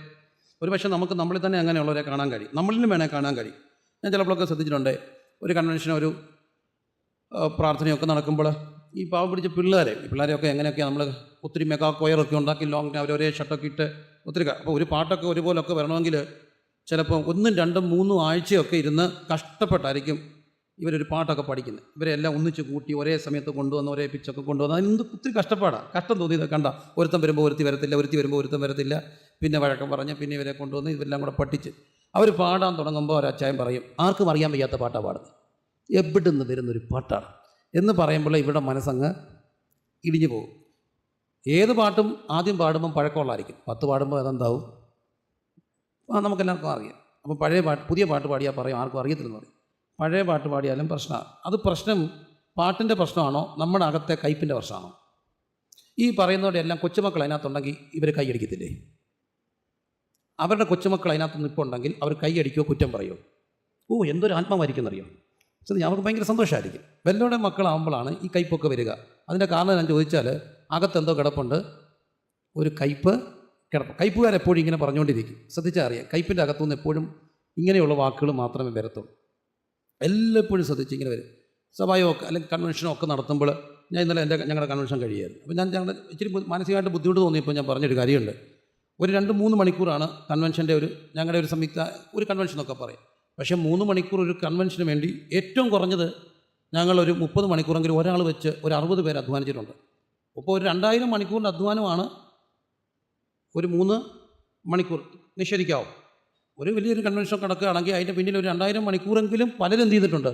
ഒരു പക്ഷേ നമുക്ക് നമ്മളിൽ തന്നെ അങ്ങനെയുള്ളവരെ കാണാൻ കഴിയും. നമ്മളിലും വേണേൽ കാണാൻ കഴിയും. ഞാൻ ചിലപ്പോഴൊക്കെ ശ്രദ്ധിച്ചിട്ടുണ്ട്. ഒരു കൺവെൻഷനോ ഒരു പ്രാർത്ഥനയൊക്കെ നടക്കുമ്പോൾ ഈ പാവം പിടിച്ച പിള്ളേരെ പിള്ളേരെയൊക്കെ എങ്ങനെയൊക്കെയാണ് നമ്മൾ ഒത്തിരി മെഗാ കൊയറൊക്കെ ഉണ്ടാക്കി ലോങ് അവർ ഒരേ ഷർട്ടൊക്കെ ഇട്ട് ഒത്തിരി അപ്പോൾ ഒരു പാട്ടൊക്കെ ഒരുപോലൊക്കെ വരണമെങ്കിൽ ചിലപ്പോൾ ഒന്നും രണ്ടും മൂന്നും ആഴ്ചയൊക്കെ ഇരുന്ന് കഷ്ടപ്പെട്ടായിരിക്കും ഇവരൊരു പാട്ടൊക്കെ പഠിക്കുന്നത്. ഇവരെല്ലാം ഒന്നിച്ച് കൂട്ടി ഒരേ സമയത്ത് കൊണ്ടുവന്ന് ഒരേ പിച്ചൊക്കെ കൊണ്ടുവന്ന് അതിന് ഒത്തിരി കഷ്ടപ്പാടാണ് കഷ്ടം തോന്നിയത് കണ്ട. ഒരുത്തം വരുമ്പോൾ ഒരുത്തി വരത്തില്ല ഒരുത്തി വരുമ്പോൾ ഒരുത്തം വരത്തില്ല. പിന്നെ വഴക്കം പറഞ്ഞ് പിന്നെ ഇവരെ കൊണ്ടുവന്ന് ഇവരെല്ലാം കൂടെ പഠിച്ച്. അവർ പാടാൻ തുടങ്ങുമ്പോൾ ഒരു അച്ചായം പറയും ആർക്കും അറിയാൻ വയ്യാത്ത പാട്ടാണ് പാടുന്നത് എവിടുന്ന് വരുന്നൊരു പാട്ടാണ്? എന്ന് പറയുമ്പോൾ ഇവിടെ മനസ്സങ്ങ് ഇടിഞ്ഞു പോകും. ഏത് പാട്ടും ആദ്യം പാടുമ്പം പഴക്കമുള്ളതായിരിക്കും. പത്ത് പാടുമ്പോൾ അതെന്താവും? ആ നമുക്കെല്ലാവർക്കും അറിയാം. അപ്പോൾ പഴയ പാട്ട് പുതിയ പാട്ട് പാടിയാൽ പറയും ആർക്കും അറിയത്തില്ലെന്ന് പറയും. പഴയ പാട്ട് പാടിയാലും പ്രശ്നമാണ്. അത് പ്രശ്നം പാട്ടിന്റെ പ്രശ്നമാണോ? നമ്മുടെ അകത്തെ കയ്പിന്റെ പ്രശ്നമാണോ? ഈ പറയുന്നവരുടെ എല്ലാം കൊച്ചുമക്കൾ അതിനകത്തുണ്ടെങ്കിൽ ഇവർ കൈയടിക്കത്തില്ലേ അവരുടെ കൊച്ചുമക്കൾ അതിനകത്ത് നിൽപ്പുണ്ടെങ്കിൽ അവർ കൈയടിക്കോ കുറ്റം പറയോ ഓ എന്തൊരു ആത്മാവായിരിക്കുന്നറിയോ ശരി അവർക്ക് ഭയങ്കര സന്തോഷമായിരിക്കും. വല്ലവരുടെ മക്കളാകുമ്പോഴാണ് ഈ കൈപ്പൊക്കെ വരിക. അതിന്റെ കാരണം ഞാൻ ചോദിച്ചാൽ അകത്തെന്തോ കിടപ്പുണ്ട്. ഒരു കയ്പ് കിടപ്പ്. കയ്പുകാർ എപ്പോഴും ഇങ്ങനെ പറഞ്ഞുകൊണ്ടിരിക്കും. ശ്രദ്ധിച്ചാൽ അറിയാം. കയ്പിന്റെ അകത്തുനിന്ന് എപ്പോഴും ഇങ്ങനെയുള്ള വാക്കുകൾ മാത്രമേ വരത്തുള്ളൂ. എല്ലായ്പ്പോഴും ശ്രദ്ധിച്ച് ഇങ്ങനെ വരും. സഭയോ അല്ലെങ്കിൽ കൺവെൻഷനോ ഒക്കെ നടത്തുമ്പോൾ ഞാൻ ഇന്നലെ എന്റെ ഞങ്ങളുടെ കൺവെൻഷൻ കഴിയായിരുന്നു. അപ്പോൾ ഞാൻ ഞങ്ങളുടെ ഇച്ചിരി മാനസികമായിട്ട് ബുദ്ധിമുട്ട് തോന്നിയപ്പോൾ ഞാൻ പറഞ്ഞൊരു കാര്യമുണ്ട്. ഒരു രണ്ട് മൂന്ന് മണിക്കൂറാണ് കൺവെൻഷന്റെ ഒരു ഞങ്ങളുടെ ഒരു സംയുക്ത ഒരു കൺവെൻഷൻ എന്നൊക്കെ പറയും. പക്ഷേ മൂന്ന് മണിക്കൂർ ഒരു കൺവെൻഷന് വേണ്ടി ഏറ്റവും കുറഞ്ഞത് ഞങ്ങളൊരു മുപ്പത് മണിക്കൂറെങ്കിലും ഒരാൾ വെച്ച് ഒരു അറുപത് പേര് അധ്വാനിച്ചിട്ടുണ്ട്. അപ്പോൾ ഒരു രണ്ടായിരം മണിക്കൂറിന്റെ അധ്വാനമാണ് ഒരു മൂന്ന് മണിക്കൂർ നിഷേധിക്കാവും. ഒരു വലിയൊരു കൺവെൻഷൻ കിടക്കുകയാണെങ്കിൽ അതിന്റെ പിന്നിൽ ഒരു രണ്ടായിരം മണിക്കൂറെങ്കിലും പലരും എന്ത് ചെയ്തിട്ടുണ്ട്?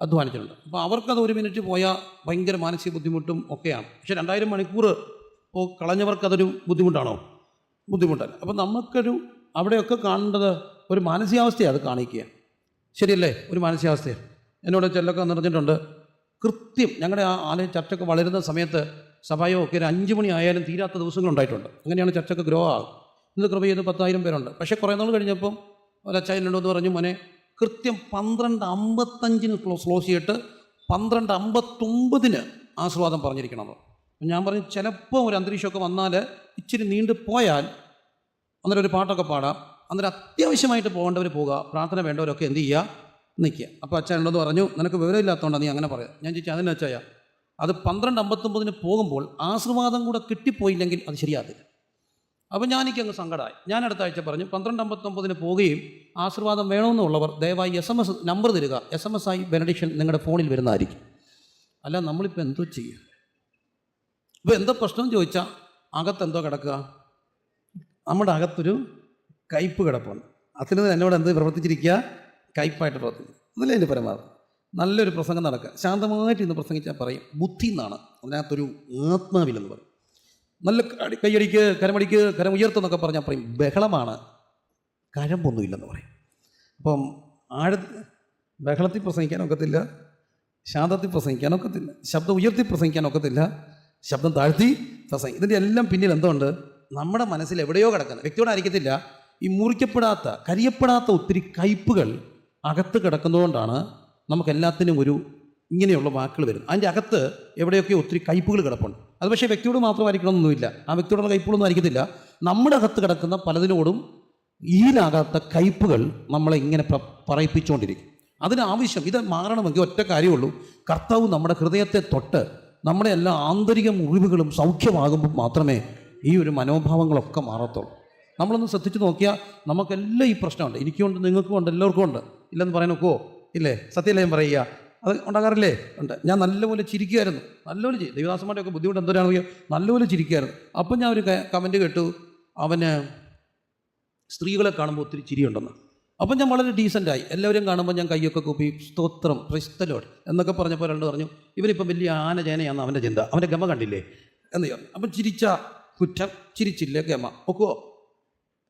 അധ്വാനിച്ചിട്ടുണ്ട്. അപ്പോൾ അവർക്കത് ഒരു മിനിറ്റ് പോയാൽ ഭയങ്കര മാനസിക ബുദ്ധിമുട്ടും ഒക്കെയാണ്. പക്ഷേ രണ്ടായിരം മണിക്കൂർ ഇപ്പോൾ കളഞ്ഞവർക്കതൊരു ബുദ്ധിമുട്ടാണോ? ബുദ്ധിമുട്ടല്ല. അപ്പോൾ നമുക്കൊരു അവിടെയൊക്കെ കാണേണ്ടത് ഒരു മാനസികാവസ്ഥയാണ് അത് കാണിക്കുക. ശരിയല്ലേ? ഒരു മാനസികാവസ്ഥയാണ്. എന്നോട് ചെല്ലൊക്കെ നിറഞ്ഞിട്ടുണ്ട്. കൃത്യം ഞങ്ങളുടെ ആ ആലയ ചർച്ചൊക്കെ വളരുന്ന സമയത്ത് സഭയോ ഒക്കെ ഒരു അഞ്ച് മണി ആയാലും തീരാത്ത ദിവസങ്ങളുണ്ടായിട്ടുണ്ട്. അങ്ങനെയാണ് ചർച്ചൊക്കെ ഗ്രോ ആകും ഇന്ന് കൃപ ചെയ്ത് പത്തായിരം പേരുണ്ട്. പക്ഷേ കുറേ നാൾ കഴിഞ്ഞപ്പം ഒരച്ചായനുണ്ടോ എന്ന് പറഞ്ഞു മോനെ കൃത്യം പന്ത്രണ്ട് അമ്പത്തഞ്ചിന് ക്ലോസ് ചെയ്തിട്ട് പന്ത്രണ്ട് അമ്പത്തൊമ്പതിന് ആസ്വാദം പറഞ്ഞിരിക്കണം. ഞാൻ പറഞ്ഞു ചിലപ്പോൾ ഒരു അന്തരീക്ഷമൊക്കെ വന്നാൽ ഇച്ചിരി നീണ്ടു പോയാൽ അന്നേരം ഒരു പാട്ടൊക്കെ പാടാം. അന്നേരം അത്യാവശ്യമായിട്ട് പോകേണ്ടവർ പോകുക പ്രാർത്ഥന വേണ്ടവരൊക്കെ എന്ത് ചെയ്യുക? നിൽക്കുക. അപ്പോൾ അച്ഛനുണ്ടെന്ന് പറഞ്ഞു നിനക്ക് വിവരമില്ലാത്തതുകൊണ്ടാണ് നീ അങ്ങനെ പറയാം. ഞാൻ ചോദിച്ചാൽ അതിനെ അച്ചായ അത് പന്ത്രണ്ട് അമ്പത്തൊമ്പതിന് പോകുമ്പോൾ ആശീർവാദം കൂടെ കിട്ടിപ്പോയില്ലെങ്കിൽ അത് ശരിയാകില്ല അപ്പോൾ ഞാൻ അങ്ങ് സങ്കടമായി ഞാൻ അടുത്ത ആഴ്ച പറഞ്ഞു പന്ത്രണ്ട് അമ്പത്തൊമ്പതിന് പോവുകയും ആശീർവാദം വേണമെന്നുള്ളവർ ദയവായി എസ് എം എസ് നമ്പർ തരിക. എസ് എം എസ് ആയി ബെനഡിക്ഷൻ നിങ്ങളുടെ ഫോണിൽ വരുന്നതായിരിക്കും. അല്ല നമ്മളിപ്പോൾ എന്തോ ചെയ്യും? ഇപ്പോൾ എന്തോ പ്രശ്നം ചോദിച്ചാൽ അകത്തെന്തോ കിടക്കുക? നമ്മുടെ അകത്തൊരു കയ്പ് കിടപ്പുണ്ട്. അതിന് എന്നോട് എന്ത് പ്രവർത്തിച്ചിരിക്കുക? കയ്പായിട്ട് പ്രവർത്തിക്കുക. അതല്ലേ എന്റെ പരമാവധി. നല്ലൊരു പ്രസംഗം നടക്കുക. ശാന്തമായിട്ട് ഇന്ന് പ്രസംഗിച്ചാൽ പറയും. ബുദ്ധി എന്നാണ്. അതിനകത്തൊരു ആത്മാവില്ലെന്ന് പറയും. നല്ല കൈയടിക്ക് കരമടിക്ക് കരം ഉയർത്തെന്നൊക്കെ പറഞ്ഞാൽ പറയും. ബഹളമാണ്. കരമ്പൊന്നുമില്ലെന്ന് പറയും. അപ്പം ആഴ ബഹളത്തിൽ പ്രസംഗിക്കാൻ ഒക്കത്തില്ല. ശാന്തത്തിൽ പ്രസംഗിക്കാൻ ഒക്കത്തില്ല. ശബ്ദം ഉയർത്തി പ്രസംഗിക്കാൻ ഒക്കത്തില്ല. ശബ്ദം താഴ്ത്തി പ്രസംഗം ഇതിന്റെ എല്ലാം പിന്നിൽ എന്തുണ്ട്? നമ്മുടെ മനസ്സിൽ എവിടെയോ കിടക്കുന്നത്. വ്യക്തിയോടായിരിക്കത്തില്ല ഈ മുറിക്കപ്പെടാത്ത കരിയപ്പെടാത്ത ഒത്തിരി കയ്പുകൾ അകത്ത് കിടക്കുന്നതുകൊണ്ടാണ് നമുക്കെല്ലാത്തിനും ഒരു ഇങ്ങനെയുള്ള വാക്കുകൾ വരും അതിന്റെ അകത്ത് എവിടെയൊക്കെ ഒത്തിരി കയ്പുകൾ കിടപ്പുണ്ട്. അത് പക്ഷേ വ്യക്തിയോട് മാത്രമായിരിക്കണമെന്നൊന്നുമില്ല ആ വ്യക്തിയോടുള്ള കയ്പുകളൊന്നും ആയിരിക്കത്തില്ല നമ്മുടെ അകത്ത് കിടക്കുന്ന പലതിനോടും ഈലാകാത്ത കയ്പുകൾ നമ്മളെ ഇങ്ങനെ പറയിപ്പിച്ചുകൊണ്ടിരിക്കും. അതിനാവശ്യം ഇത് മാറണമെങ്കിൽ ഒറ്റ കാര്യമുള്ളൂ. കർത്താവ് നമ്മുടെ ഹൃദയത്തെ തൊട്ട് നമ്മുടെ എല്ലാ ആന്തരിക മുറിവുകളും സൗഖ്യമാകുമ്പോൾ മാത്രമേ ഈ ഒരു മനോഭാവങ്ങളൊക്കെ മാറത്തുള്ളൂ. നമ്മളൊന്ന് ശ്രദ്ധിച്ച് നോക്കിയാൽ നമുക്കെല്ലാം ഈ പ്രശ്നമുണ്ട്. എനിക്കുണ്ട് നിങ്ങൾക്കും ഉണ്ട് എല്ലാവർക്കും ഉണ്ട് ഇല്ലെന്ന് പറയാൻ ഒക്കുവോ? ഇല്ലേ? സത്യമല്ലേ ഞാൻ പറയുക. അത് ഉണ്ടാകാറില്ലേ? ഉണ്ട്. ഞാൻ നല്ലപോലെ ചിരിക്കുമായിരുന്നു നല്ലപോലെ ചിരി. ദേവദാസന്മാരുടെ ഒക്കെ ബുദ്ധിമുട്ട് എന്തോരാണെന്ന് നല്ലപോലെ ചിരിക്കുമായിരുന്നു അപ്പം ഞാൻ ഒരു കമന്റ് കേട്ടു. അവന് സ്ത്രീകളെ കാണുമ്പോൾ ഒത്തിരി ചിരിയുണ്ടെന്ന്. അപ്പം ഞാൻ വളരെ ഡീസന്റായി എല്ലാവരും കാണുമ്പോൾ ഞാൻ കൈയൊക്കെ കൂപ്പി സ്തോത്രം ക്രിസ്തലോട് എന്നൊക്കെ പറഞ്ഞപ്പോൾ ഒരാൾ പറഞ്ഞു ഇവനിപ്പം വലിയ ആന അവന്റെ ചിന്ത. അവന്റെ ഗമ കണ്ടില്ലേ? എന്ന് പറഞ്ഞു അപ്പം ചിരിച്ച കുറ്റം ചിരിച്ചില്ലേ ഗമ. ഒക്കുവോ?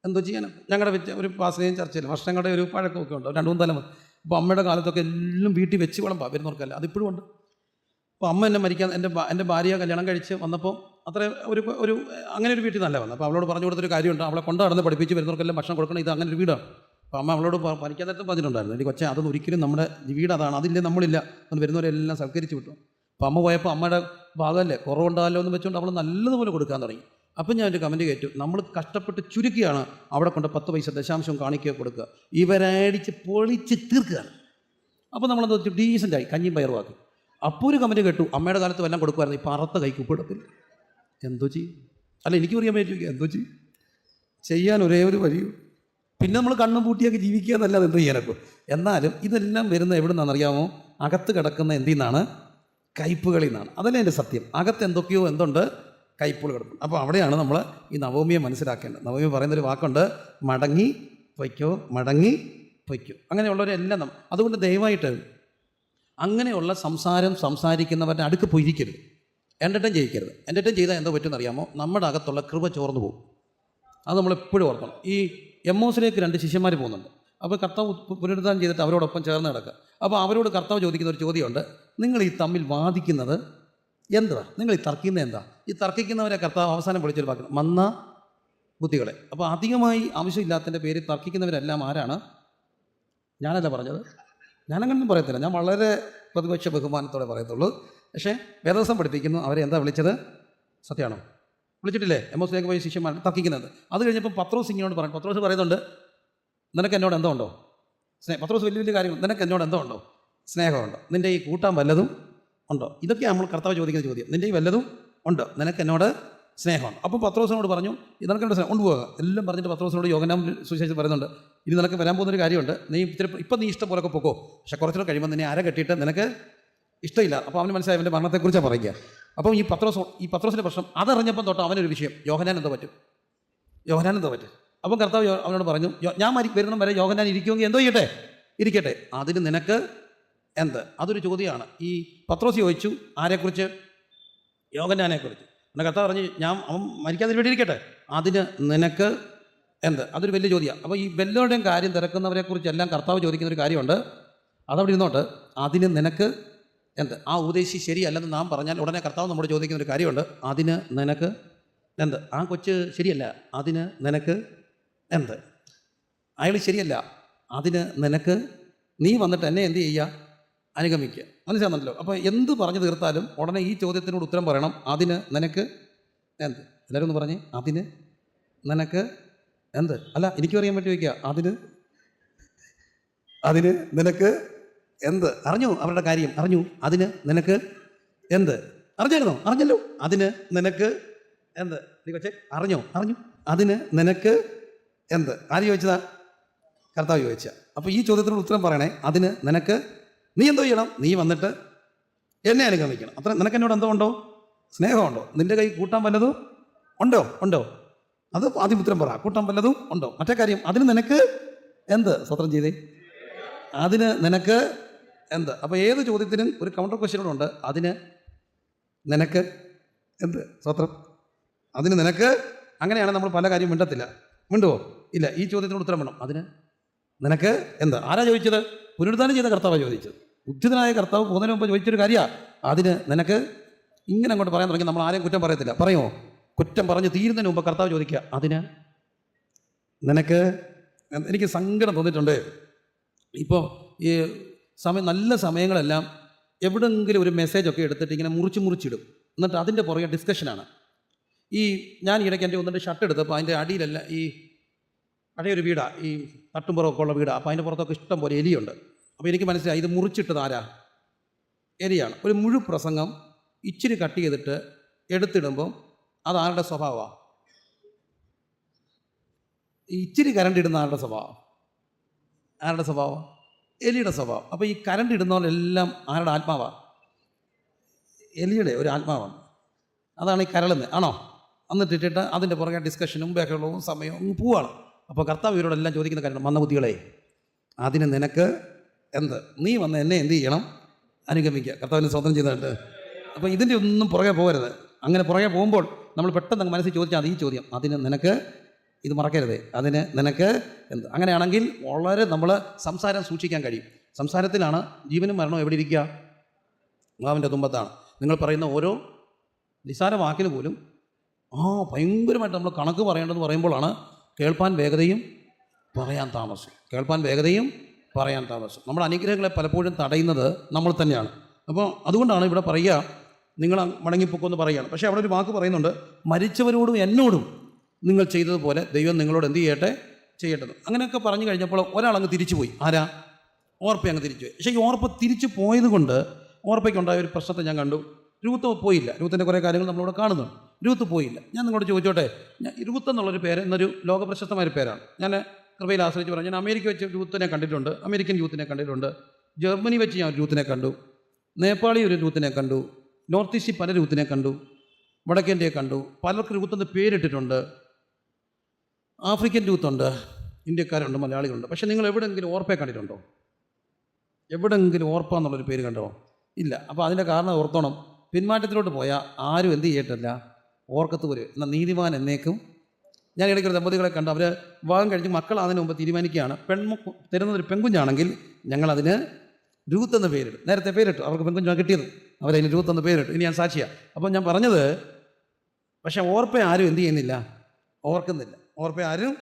എന്തോ ചെയ്യാനും? ഞങ്ങളുടെ വെച്ച് ഒരു പാസേജ് ചർച്ചയിൽ വർഷങ്ങളുടെ ഒരു പഴക്കമൊക്കെ ഉണ്ട്. രണ്ടു മൂന്ന് തലമുറ അപ്പോൾ അമ്മയുടെ കാലത്തൊക്കെ എല്ലാം വീട്ടിൽ വെച്ച് വിളമ്പാ വരുന്നവർക്കല്ല. അതിപ്പോഴും ഉണ്ട്. അപ്പോൾ അമ്മ എന്നെ മരിക്കാൻ എന്റെ എന്റെ ഭാര്യ കല്യാണം കഴിച്ച് വന്നപ്പോൾ അത്ര ഒരു ഒരു അങ്ങനെ ഒരു വീട്ടിൽ നല്ല വന്നത് അപ്പോൾ അവളോട് പറഞ്ഞു കൊടുത്തൊരു കാര്യമുണ്ട്. അവളെ കൊണ്ട് നടന്ന് പഠിപ്പിച്ച് വരുന്നവർക്കെല്ലാം ഭക്ഷണം കൊടുക്കണം. ഇത് അങ്ങനെ ഒരു വീടാണ്. അപ്പോൾ അമ്മ അവളോട് പഠിക്കാൻ നേരത്തെ പറഞ്ഞിട്ടുണ്ടായിരുന്നു. എനിക്ക് കൊച്ചെ അതൊന്നും ഒരിക്കലും നമ്മുടെ വീട് അതാണ്. അതില്ലേ നമ്മളില്ല. എന്ന് വരുന്നവരെല്ലാം സൽക്കരിച്ച് വിട്ടു. അപ്പോൾ അമ്മ പോയപ്പോൾ അമ്മയുടെ ഭാഗമല്ലേ? കുറവുണ്ടാകല്ലോ എന്ന് വെച്ചുകൊണ്ട് അവൾ നല്ലതുപോലെ കൊടുക്കാൻ തുടങ്ങി. അപ്പം ഞാൻ ഒരു കമന്റ് കയറ്റു നമ്മൾ കഷ്ടപ്പെട്ട് ചുരുക്കിയാണ് അവിടെ കൊണ്ട് പത്ത് പൈസ ദശാംശം കാണിക്കുക കൊടുക്കുക. ഇവരടിച്ച് പൊളിച്ച് തീർക്കുകയാണ് അപ്പോൾ നമ്മളെന്താ വെച്ചു ഡീസന്റായി കഞ്ഞിയും പയറുമാക്കി അപ്പോൾ ഒരു കമന്റ് കേട്ടു. അമ്മയുടെ കാലത്ത് വല്ലതും കൊടുക്കുമായിരുന്നു ഈ പറത്ത കൈക്ക് ഉപ്പിടത്തില്ല. എന്തോ ചെയ്യും? അല്ല എനിക്ക് അറിയാൻ പറ്റില്ല. എന്തോ ചെയ്യും? ചെയ്യാൻ ഒരേ ഒരു വഴി പിന്നെ നമ്മൾ കണ്ണും പൂട്ടിയൊക്കെ ജീവിക്കുക എന്നല്ലാതെ എന്തോ ചെയ്യാനൊക്കെ എന്നാലും ഇതെല്ലാം വരുന്ന എവിടെ നിന്നാണെന്നറിയാമോ അകത്ത് കിടക്കുന്ന എന്തിൽ നിന്നാണ്? കയ്പുകളിൽ നിന്നാണ്. അതല്ലേ എന്റെ സത്യം. അകത്ത് എന്തൊക്കെയോ എന്തുണ്ട്? കയ്പുകൾ കിടക്കും അപ്പോൾ അവിടെയാണ് നമ്മൾ ഈ നവോമിയെ മനസ്സിലാക്കേണ്ടത്. നവമി പറയുന്നൊരു വാക്കുണ്ട് മടങ്ങി പൊയ്ക്കോ മടങ്ങി പൊയ്ക്കോ. അങ്ങനെയുള്ളവരെല്ലാം അതുകൊണ്ട് ദയവായിട്ട് അങ്ങനെയുള്ള സംസാരം സംസാരിക്കുന്നവരുടെ അടുക്ക് പോയിരിക്കരുത്. എന്റർടൈൻ ചെയ്യിക്കരുത്. എന്റർടൈൻ ചെയ്താൽ എന്തോ പറ്റുമെന്ന് അറിയാമോ നമ്മുടെ അകത്തുള്ള കൃപ ചോർന്നു പോകും. അത് നമ്മളെപ്പോഴും ഓർക്കണം. ഈ എം ഓസിലേക്ക് രണ്ട് ശിഷ്യന്മാർ പോകുന്നുണ്ട്. അപ്പോൾ കർത്താവ് പുനരുദ്ധാനം ചെയ്തിട്ട് അവരോടൊപ്പം ചേർന്ന് കിടക്കുക. അപ്പോൾ അവരോട് കർത്താവ് ചോദിക്കുന്ന ഒരു ചോദ്യമുണ്ട്. നിങ്ങൾ ഈ തമ്മിൽ വാദിക്കുന്നത് എന്തുവാ? നിങ്ങൾ ഈ തർക്കിക്കുന്നത് എന്താ? ഈ തർക്കിക്കുന്നവരെ കർത്താവ് അവസാനം വിളിച്ചൊരു വാക്ക് മന്ന ബുദ്ധികളെ. അപ്പോൾ അധികമായി ആവശ്യമില്ലാത്തതിന്റെ പേര് തർക്കിക്കുന്നവരെല്ലാം ആരാണ്? ഞാനല്ല പറഞ്ഞത്. ഞാനങ്ങനൊന്നും പറയത്തില്ല. ഞാൻ വളരെ പ്രതിപക്ഷ ബഹുമാനത്തോടെ പറയത്തുള്ളൂ. പക്ഷേ വേദവസം പഠിപ്പിക്കുന്നു. അവരെ എന്താ വിളിച്ചത്? സത്യമാണോ? വിളിച്ചിട്ടില്ലേ? എം എസ് പോയി ശിഷ്യന്മാർ തർക്കിക്കുന്നത്. അത് കഴിഞ്ഞപ്പോൾ പത്രോസ് ഇങ്ങനോട് പറഞ്ഞു പത്രോസ് പറയുന്നുണ്ട് നിനക്ക് എന്നോട് എന്തോ ഉണ്ടോ? സ്നേഹ പത്രോസ് വലിയ വലിയ കാര്യങ്ങൾ നിനക്ക് എന്നോട് എന്തോ ഉണ്ടോ? സ്നേഹമുണ്ടോ. നിന്റെ ഈ കൂട്ടാൻ വല്ലതും ഉണ്ടോ? ഇതൊക്കെ നമ്മൾ കർത്താവ് ചോദിക്കുന്ന ചോദ്യം. നിന്റെ ഈ വല്ലതും ഉണ്ട്? നിനക്ക് എന്നോട് സ്നേഹമാണ് അപ്പോൾ പത്രോസിനോട് പറഞ്ഞു നിനക്ക് എന്നോട് സ്നേഹം. കൊണ്ടുപോകുക എല്ലാം പറഞ്ഞിട്ട് പത്രോസിനോട് യോഗനാം സുശേഷം പറയുന്നുണ്ട്. ഇനി നിനക്ക് വരാൻ പോകുന്ന ഒരു കാര്യമുണ്ട്. നീ ഇത്തിരി ഇപ്പം നീ ഇഷ്ടം പോലൊക്കെ പൊക്കോ. പക്ഷെ കുറച്ചുകൂടെ കഴിയുമ്പോൾ നിന്നെ അര കെട്ടിയിട്ട് നിനക്ക് ഇഷ്ടമില്ല. അപ്പോൾ അവന് മനസ്സിലായി അവന്റെ മരണത്തെക്കുറിച്ചാണ് പറയുക. അപ്പം ഈ പത്രോസ് ഈ പത്രോസിന്റെ പ്രശ്നം അതറിഞ്ഞപ്പം തൊട്ട് അവനൊരു വിഷയം യോഹനാൻ എന്തോ പറ്റും? യോഹനാൻ എന്തോ പറ്റും? അപ്പം കർത്താവ് അവനോട് പറഞ്ഞു ഞാൻ മരി വരെ യോഹനാൻ ഇരിക്കുമെങ്കിൽ എന്തോ ചെയ്യട്ടെ? ഇരിക്കട്ടെ. അതിന് നിനക്ക് എന്ത്? അതൊരു ചോദ്യമാണ്. ഈ പത്രോസ് ചോദിച്ചു ആരെക്കുറിച്ച്? യോഗനാനെക്കുറിച്ച് എന്നെ കത്ത പറഞ്ഞു ഞാൻ അവൻ മരിക്കാതിന് വേണ്ടിയിരിക്കട്ടെ അതിന് നിനക്ക് എന്ത്? അതൊരു വലിയ ചോദ്യമാണ്. അപ്പോൾ ഈ വല്ലവരുടെയും കാര്യം തിരക്കുന്നവരെ കുറിച്ചെല്ലാം കർത്താവ് ചോദിക്കുന്ന ഒരു കാര്യമുണ്ട്. അതവിടെ ഇരുന്നോട്ട്. അതിന് നിനക്ക് എന്ത്? ആ ഉപദേശി ശരിയല്ലെന്ന് നാം പറഞ്ഞാൽ ഉടനെ കർത്താവ് നമ്മോട് ചോദിക്കുന്ന ഒരു കാര്യമുണ്ട്. അതിന് നിനക്ക് എന്ത്? ആ കൊച്ച് ശരിയല്ല. അതിന് നിനക്ക് എന്ത്? അയാൾ ശരിയല്ല. അതിന് നിനക്ക് നീ വന്നിട്ട് എന്നെ എന്ത് ചെയ്യുക? അനുഗമിക്കുക. മനസ്സിലാകുന്നല്ലോ അപ്പോൾ എന്ത് പറഞ്ഞു തീർത്താലും ഉടനെ ഈ ചോദ്യത്തിനോട് ഉത്തരം പറയണം. അതിന് നിനക്ക് എന്ത്? എല്ലാവരും ഒന്ന് പറഞ്ഞേ. അതിന് നിനക്ക് എന്ത്? അല്ല എനിക്ക് പറയാൻ പറ്റി വയ്ക്കുക അതിന് അതിന് നിനക്ക് എന്ത്? അറിഞ്ഞു അവരുടെ കാര്യം? അറിഞ്ഞു. അതിന് നിനക്ക് എന്ത്? അറിഞ്ഞായിരുന്നോ? അറിഞ്ഞല്ലോ. അതിന് നിനക്ക് എന്ത്? നീ കൊച്ചേ അറിഞ്ഞോ? അറിഞ്ഞു. അതിന് നിനക്ക് എന്ത്? ആര് ചോദിച്ചതാ? കർത്താവ് ചോദിച്ച. അപ്പോൾ ഈ ചോദ്യത്തിനോട് ഉത്തരം പറയണേ. അതിന് നിനക്ക് നീ എന്തോ ചെയ്യണം? നീ വന്നിട്ട് എന്നെ അനുഗമിക്കണം. അത്ര നിനക്ക് എന്നോട് എന്തോ ഉണ്ടോ? സ്നേഹമുണ്ടോ? നിന്റെ കൈ കൂട്ടാൻ വല്ലതും ഉണ്ടോ? ഉണ്ടോ? അത് ആദ്യം പറ. കൂട്ടാൻ വല്ലതും ഉണ്ടോ? മറ്റേ കാര്യം അതിന് നിനക്ക് എന്ത്? സ്വത്രം ചെയ്തേ. അതിന് നിനക്ക് എന്ത്? അപ്പോൾ ഏത് ചോദ്യത്തിനും ഒരു കൗണ്ടർ ക്വസ്റ്റ്യൻ ഉണ്ട്. അതിന് നിനക്ക് എന്ത്? സ്വത്രം. അതിന് നിനക്ക് അങ്ങനെയാണ് നമ്മൾ പല കാര്യം മിണ്ടത്തില്ല. മിണ്ടുവോ? ഇല്ല. ഈ ചോദ്യത്തിനോട് ഉത്തരം വേണം. അതിന് നിനക്ക് എന്ത്? ആരാ ചോദിച്ചത്? പുനരുദ്ധാനം ചെയ്ത കർത്താവാണ് ചോദിച്ചത്. ഉദ്ധിതനായ കർത്താവ് പോകുന്നതിന് മുമ്പ് ചോദിച്ചൊരു കാര്യമാണ് അതിന് നിനക്ക് ഇങ്ങനെ അങ്ങോട്ട് പറയാൻ തുടങ്ങി നമ്മൾ ആരെയും കുറ്റം പറയത്തില്ല. പറയുമോ കുറ്റം പറഞ്ഞ് തീരുന്നതിന് മുമ്പ് കർത്താവ് ചോദിക്കുക അതിന് നിനക്ക് എനിക്ക് സങ്കടം തോന്നിയിട്ടുണ്ട്. ഇപ്പോൾ ഈ സമയം നല്ല സമയങ്ങളെല്ലാം എവിടെങ്കിലും ഒരു മെസ്സേജൊക്കെ എടുത്തിട്ട് ഇങ്ങനെ മുറിച്ച് മുറിച്ചിടും. എന്നിട്ട് അതിന്റെ പുറകെ ഡിസ്കഷനാണ്. ഈ ഞാൻ ഇടയ്ക്ക് എന്റെ ഒന്നിന്റെ ഷർട്ട് എടുത്തപ്പോൾ അതിന്റെ അടിയിലല്ല ഈ അടിയൊരു വീടാണ് ഈ തട്ടുംപുറമൊക്കെ ഉള്ള വീടാണ് അപ്പോൾ അതിന്റെ പുറത്തൊക്കെ ഇഷ്ടം പോലെ എലിയുണ്ട്. അപ്പോൾ എനിക്ക് മനസ്സിലായി ഇത് മുറിച്ചിട്ടത് ആരാ? എലിയാണ്. ഒരു മുഴു പ്രസംഗം ഇച്ചിരി കട്ട് ചെയ്തിട്ട് എടുത്തിടുമ്പം അത് ആരുടെ സ്വഭാവമാണ് ഇച്ചിരി കരണ്ട് ഇടുന്ന ആരുടെ സ്വഭാവം? ആരുടെ സ്വഭാവം? എലിയുടെ സ്വഭാവം. അപ്പോൾ ഈ കരണ്ട് ഇടുന്നവരെല്ലാം ആരുടെ ആത്മാവാണ് എലിയുടെ ഒരു ആത്മാവാണ്. അതാണ് ഈ കരളുന്നത് ആണോ? എന്നിട്ട് ഇട്ടിട്ട് അതിന്റെ പുറകെ ഡിസ്കഷനും ബഹളവും സമയവും പോവാണ്. അപ്പോൾ കർത്താവ് ഇവരോടെല്ലാം ചോദിക്കുന്ന കാര്യം മന്ദബുദ്ധികളെ അതിന് നിനക്ക് എന്ത്? നീ വന്ന് എന്നെ എന്ത് ചെയ്യണം? അനുഗമിക്കുക കർത്താവിന് സ്വന്തം ചെയ്തിട്ട് അപ്പോൾ ഇതിന്റെ ഒന്നും പുറകെ പോകരുത്. അങ്ങനെ പുറകെ പോകുമ്പോൾ നമ്മൾ പെട്ടെന്ന് മനസ്സിൽ ചോദിച്ചാൽ അത് ചോദ്യം. അതിന് നിനക്ക് ഇത് മറക്കരുത്. അതിന് നിനക്ക് എന്ത്? അങ്ങനെയാണെങ്കിൽ വളരെ നമ്മൾ സംസാരം സൂക്ഷിക്കാൻ കഴിയും. സംസാരത്തിലാണ് ജീവനും മരണവും എവിടെ ഇരിക്കുക? മാവിന്റെ തുമ്പത്താണ്. നിങ്ങൾ പറയുന്ന ഓരോ നിസാര വാക്കിന് പോലും ആ ഭയങ്കരമായിട്ട് നമ്മൾ കണക്ക് പറയേണ്ടതെന്ന് പറയുമ്പോഴാണ് കേൾപ്പാൻ വേഗതയും പറയാൻ താമസം. കേൾപ്പാൻ വേഗതയും പറയാൻ താമസം. നമ്മുടെ അനുഗ്രഹങ്ങളെ പലപ്പോഴും തടയുന്നത് നമ്മൾ തന്നെയാണ്. അപ്പോൾ അതുകൊണ്ടാണ് ഇവിടെ പറയുക നിങ്ങൾ മടങ്ങിപ്പോക്കുമെന്ന് പറയുകയാണ്. പക്ഷേ അവിടെ ഒരു വാക്ക് പറയുന്നുണ്ട് മരിച്ചവരോടും എന്നോടും നിങ്ങൾ ചെയ്തതുപോലെ ദൈവം നിങ്ങളോട് എന്ത് ചെയ്യട്ടെ? ചെയ്യട്ടെ അങ്ങനെയൊക്കെ പറഞ്ഞു കഴിഞ്ഞപ്പോൾ ഒരാളങ്ങ് തിരിച്ചു പോയി ആരാ? ഓർപ്പ അങ്ങ് തിരിച്ചു പോയി പക്ഷേ ഈ ഓർപ്പ തിരിച്ചു പോയത് കൊണ്ട് ഓർപ്പയ്ക്കുണ്ടായ ഒരു പ്രശ്നത്തെ ഞാൻ കണ്ടു. രൂത്ത് പോയില്ല. രൂത്തിന്റെ കുറേ കാര്യങ്ങൾ നമ്മളിവിടെ കാണുന്നുണ്ട്. രൂത്ത് പോയില്ല. ഞാൻ നിങ്ങളോട് ചോദിച്ചോട്ടെ ഞാൻ രൂത്ത് എന്നുള്ളൊരു പേര് എന്നൊരു ലോകപ്രശസ്തമായൊരു പേരാണ്. ഞാൻ കൃപയിൽ ആശ്രയിച്ച് പറഞ്ഞു. ഞാൻ അമേരിക്ക വെച്ച് യൂത്തിനെ കണ്ടിട്ടുണ്ട്. അമേരിക്കൻ യൂത്തിനെ കണ്ടിട്ടുണ്ട്. ജർമ്മനി വെച്ച് ഞാൻ ഒരു യൂത്തിനെ കണ്ടു. നേപ്പാളി ഒരു യൂത്തിനെ കണ്ടു. നോർത്ത് ഈസ്റ്റിൽ പല യൂത്തിനെ കണ്ടു. വടക്കേന്ത്യയെ കണ്ടു. പലർക്ക് രൂത്തെന്ന് പേരിട്ടിട്ടുണ്ട്. ആഫ്രിക്കൻ രൂത്തുണ്ട് ഇന്ത്യക്കാരുണ്ട് മലയാളികളുണ്ട്. പക്ഷേ നിങ്ങൾ എവിടെയെങ്കിലും ഓർപ്പയെ കണ്ടിട്ടുണ്ടോ? എവിടെയെങ്കിലും ഓർപ്പ എന്നുള്ളൊരു പേര് കണ്ടോ? ഇല്ല. അപ്പോൾ അതിന്റെ കാരണം ഓർത്തോണം. പിന്മാറ്റത്തിലോട്ട് പോയാൽ ആരും എന്ത് ചെയ്യട്ടില്ല ഓർക്കത്ത് വരും. എന്നാൽ നീതിമാൻ എന്നേക്കും ഞാൻ ഇടയ്ക്ക് ദമ്പതികളെ കണ്ടു. അവർ വിവാഹം കഴിഞ്ഞ് മക്കളാതിന് മുമ്പ് തീരുമാനിക്കുകയാണ്. പെൺമു തരുന്നത് ഒരു പെൺകുഞ്ഞാണെങ്കിൽ ഞങ്ങളതിന് രൂത്ത് എന്ന പേരിടും. നേരത്തെ പേരിട്ടു. അവർക്ക് പെൺകുഞ്ഞാണ് കിട്ടിയത്. അവരതിന് രൂത്ത് എന്ന പേരിട്ടു. ഇനി ഞാൻ സാക്ഷിയാണ് അപ്പോൾ ഞാൻ പറഞ്ഞത് പക്ഷേ ഓർപ്പ ആരും എന്ത് ചെയ്യുന്നില്ല? ഓർക്കുന്നില്ല. ഓർപ്പ ആരും